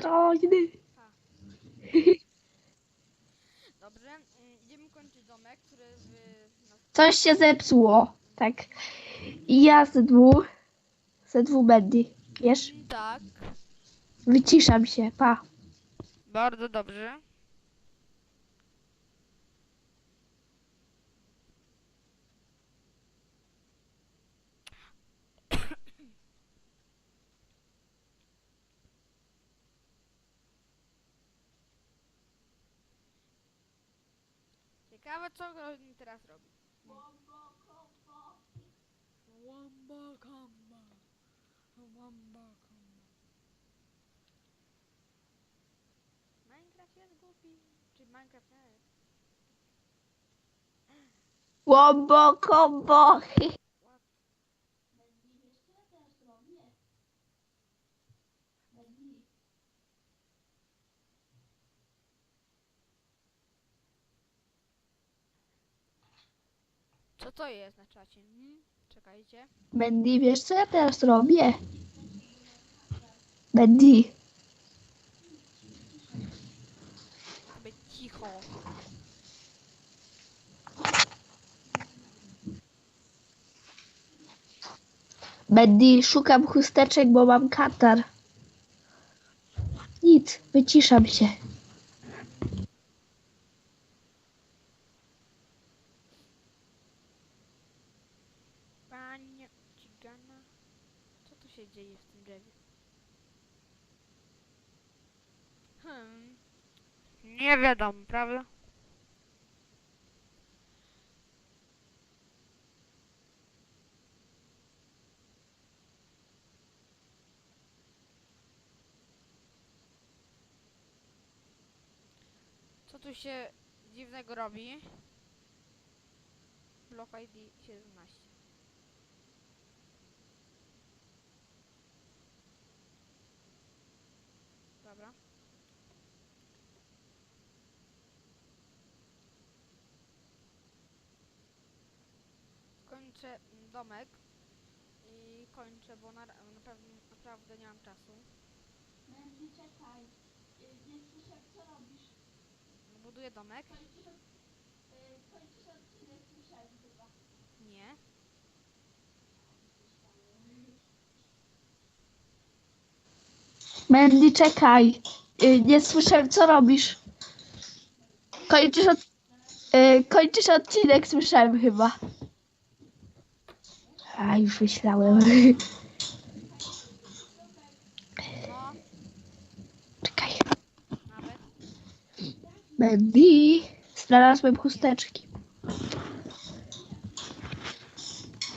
Dobrze, mm, idziemy kończyć domek, który. Coś się zepsuło. Tak. I ja ze dwóch. Ze dwóch Bendy. Wiesz? Tak. Wyciszam się. Pa. Bardzo dobrze. Ciekawe co on teraz robi. Wombo combo. Wombo combo. Minecraft jest głupi. Czy Minecraft nie jest? Łombo kombo. Co to jest na czacie? Hmm? Czekajcie. Bendy, wiesz co ja teraz robię? Bendy. Sobie cicho. Bendy, szukam chusteczek, bo mam katar. Nic, wyciszam się. Panie Cigana. Co tu się dzieje w tym drzewie? Hmm. Nie wiadomo, prawda? Co tu się dziwnego robi? Block ID 17. Dobra. Kończę mm, domek i kończę, bo na, naprawdę, naprawdę nie mam czasu. Mandy, czekaj. Y, Nie słyszę, co robisz. Buduję domek? Kończysz, od, y, kończysz odcinek, słyszałem chyba. Nie. Mandy, czekaj. Y, Nie słyszę, co robisz. Kończysz, od... y, kończysz odcinek, słyszałem chyba. A, już myślałem. Czekaj. nawet. Znalazłem chusteczki.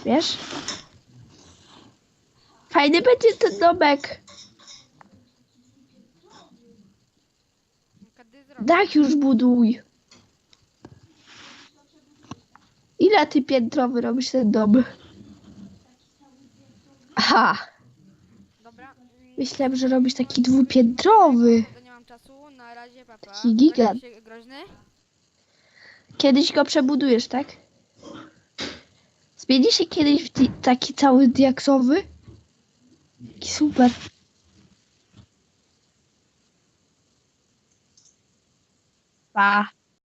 Wiesz? Fajny będzie ten domek. Dach już buduj. Ile ty piętrowy robisz ten dom? Aha, Dobra. myślałem, że robisz taki dwupiętrowy. To nie mam czasu. Na razie, papa. Taki gigant. Się groźny. Kiedyś go przebudujesz, tak? Zmieni się kiedyś w di- taki cały diaksowy? Taki super. Pa.